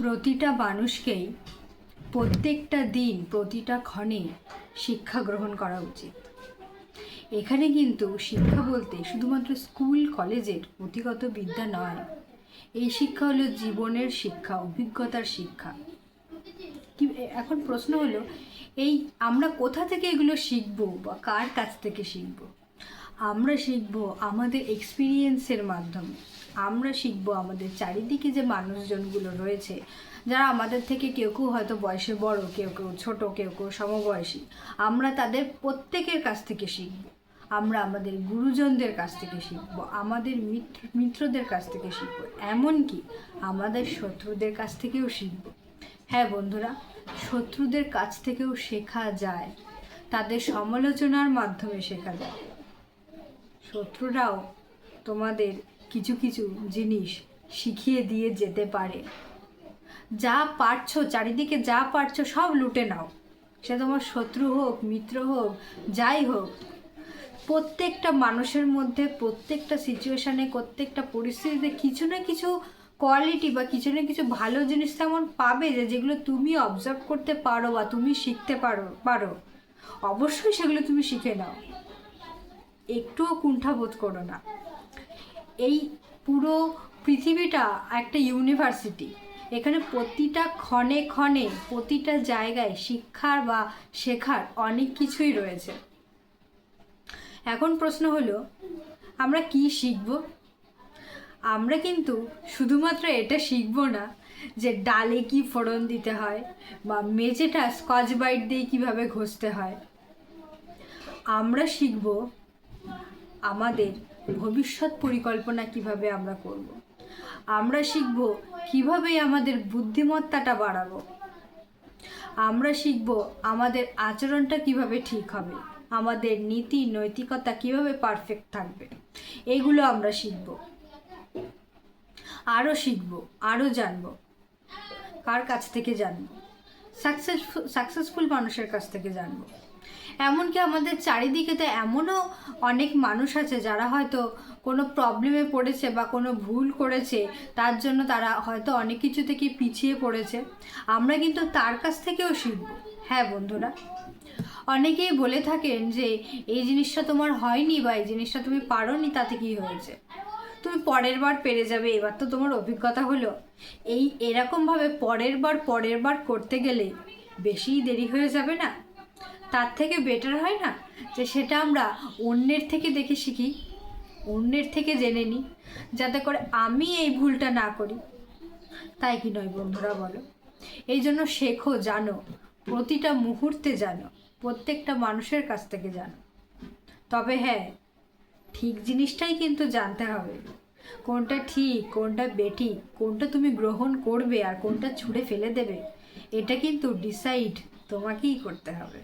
প্রতিটা মানুষকেই প্রত্যেকটা দিন, প্রতিটা ক্ষণে শিক্ষা গ্রহণ করা উচিত। এখানে কিন্তু শিক্ষা বলতে শুধুমাত্র স্কুল, কলেজের পুঁথিগত বিদ্যা নয়, এই শিক্ষা হলো জীবনের শিক্ষা, অভিজ্ঞতার শিক্ষা। কি এখন প্রশ্ন হলো, এই আমরা কোথা থেকে এগুলো শিখব বা কার কাছ থেকে শিখব? আমরা শিখব আমাদের এক্সপিরিয়েন্সের মাধ্যমে। আমরা শিখব আমাদের চারিদিকে যে মানুষজনগুলো রয়েছে, যারা আমাদের থেকে কেউ কেউ হয়তো বয়সে বড়, কেউ কেউ ছোট, কেউ কেউ সমবয়সী, আমরা তাদের প্রত্যেকের কাছ থেকে শিখব। আমরা আমাদের গুরুজনদের কাছ থেকে শিখব, আমাদের মিত্র, মিত্রদের কাছ থেকে শিখব, এমনকি আমাদের শত্রুদের কাছ থেকেও শিখব। হ্যাঁ বন্ধুরা, শত্রুদের কাছ থেকেও শেখা যায়, তাদের সমালোচনার মাধ্যমে শেখা যায়। শত্রুরাও তোমাদের কিছু কিছু জিনিস শিখিয়ে দিয়ে যেতে পারে। যা পারছ, চারিদিকে যা পারছ সব লুটে নাও। সে তোমার শত্রু হোক, মিত্র হোক, যাই হোক, প্রত্যেকটা মানুষের মধ্যে, প্রত্যেকটা সিচুয়েশানে প্রত্যেকটা পরিস্থিতিতে কিছু না কিছু কোয়ালিটি বা কিছু না কিছু ভালো জিনিস তেমন পাবে যে যেগুলো তুমি অবজার্ভ করতে পারো বা তুমি শিখতে পারো পারো। অবশ্যই সেগুলো তুমি শিখে নাও। একটুও কুণ্ঠাবোধ করো না। এই পুরো পৃথিবীটা একটা ইউনিভার্সিটি। এখানে প্রতিটা ক্ষণে ক্ষণে, প্রতিটা জায়গায় শিক্ষার বা শেখার অনেক কিছুই রয়েছে। এখন প্রশ্ন হলো, আমরা কি শিখব? আমরা কিন্তু শুধুমাত্র এটা শিখব না, যে ডালে কি ফোড়ন দিতে হয় বা মেঝেটা স্কচ বাইট দিয়ে কীভাবে ঘষতে হয়। আমরা শিখব আমাদের ভবিষ্যৎ পরিকল্পনা কীভাবে আমরা করব। আমরা শিখব কীভাবে আমাদের বুদ্ধিমত্তাটা বাড়াবো? আমরা শিখব আমাদের আচরণটা কীভাবে ঠিক হবে? আমাদের নীতি, নৈতিকতা কীভাবে পারফেক্ট থাকবে? এগুলো আমরা শিখব। আরও শিখব আরও জানব। কার কাছ থেকে জানব? সাকসেসফুল সাকসেসফুল মানুষের কাছ থেকে জানব। এমনকি আমাদের চারিদিকে তো এমনও অনেক মানুষ আছে যারা হয়তো কোনো প্রবলেমে পড়েছে বা কোনো ভুল করেছে, তার জন্য তারা হয়তো অনেক কিছু থেকে পিছিয়ে পড়েছে। আমরা কিন্তু তার কাছ থেকেও শিখব। হ্যাঁ বন্ধুরা, অনেকেই বলে থাকেন যে এই জিনিসটা তোমার হয়নি বা এই জিনিসটা তুমি পারোনি, তাতে কি হয়েছে? তুমি পরের বার পেরে যাবে, এবার তো তোমার অভিজ্ঞতা হলো। এই এরকমভাবে পরের বার পরের বার করতে গেলে বেশি দেরি হয়ে যাবে না? তার থেকে বেটার হয় না? যে সেটা আমরা অন্যের থেকে দেখে শিখি, অন্যের থেকে জেনে নিই, যাতে করে আমি এই ভুলটা না করি। তাই কি নয় বন্ধুরা বলো? এই জন্য শেখো, জানো, প্রতিটা মুহূর্তে জানো, প্রত্যেকটা মানুষের কাছ থেকে জানো। তবে হ্যাঁ ঠিক জিনিসটাই কিন্তু জানতে হবে। কোনটা ঠিক, কোনটা বেঠিক কোনটা তুমি গ্রহণ করবে আর কোনটা ছুঁড়ে ফেলে দেবে, এটা কিন্তু ডিসাইড তোমাকেই করতে হবে।